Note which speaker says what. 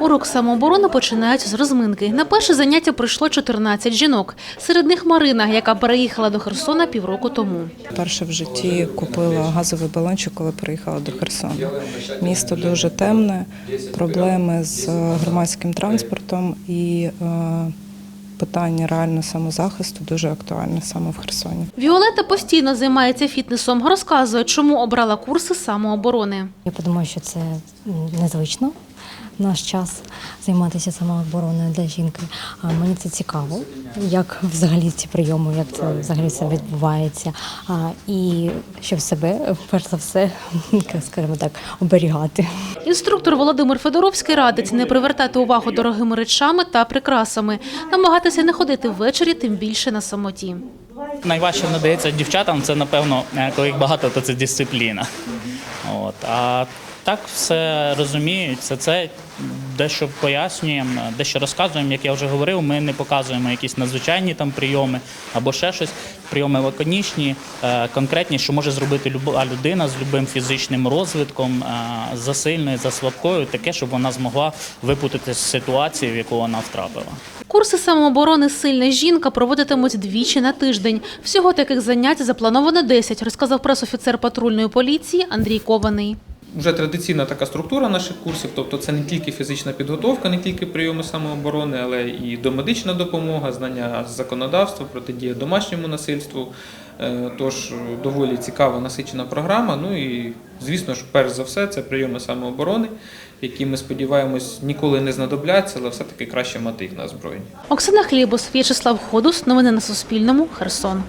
Speaker 1: Урок самооборони починають з розминки. На перше заняття прийшло 14 жінок. Серед них Марина, яка переїхала до Херсона півроку тому.
Speaker 2: Перше в житті купила газовий балончик, коли приїхала до Херсона. Місто дуже темне, проблеми з громадським транспортом і е, питання реально самозахисту дуже актуальне саме в Херсоні.
Speaker 1: Віолета постійно займається фітнесом. Розказує, чому обрала курси самооборони.
Speaker 3: Я подумаю, що це незвично в наш час займатися самообороною для жінки. А мені це цікаво, як взагалі ці прийоми, як це взагалі це відбувається. А, і щоб себе, перш за все, скажімо так, оберігати.
Speaker 1: Інструктор Володимир Федоровський радить не привертати увагу дорогими речами та прикрасами, намагатися не ходити ввечері, тим більше на самоті.
Speaker 4: Найважче надається дівчатам, це напевно, е, коли їх багато, то це дисципліна. От. А так все розуміють, це це дещо пояснюємо, дещо розказуємо. Як я вже говорив, ми не показуємо якісь надзвичайні там прийоми або ще щось. Прийоми лаконічні, е, конкретні, що може зробити люба людина з любим фізичним розвитком, е, за сильною, за слабкою, таке, щоб вона змогла випутати з ситуації, в яку вона втрапила.
Speaker 1: Курси самооборони Сильна жінка проводитимуть двічі на тиждень. Всього таких занять заплановано 10, розказав пресофіцер патрульної поліції Андрій Кований.
Speaker 5: Вже традиційна така структура наших курсів, тобто це не тільки фізична підготовка, не тільки прийоми самооборони, але і домедична допомога, знання законодавства, протидія домашньому насильству. Е, Тож доволі цікава насичена програма. Ну і звісно ж, перш за все, це прийоми самооборони, які ми сподіваємось ніколи не знадобляться, але все-таки краще мати їх на озброєнні.
Speaker 1: Оксана Хлібус, В'ячеслав Ходус. Новини на Суспільному. Херсон.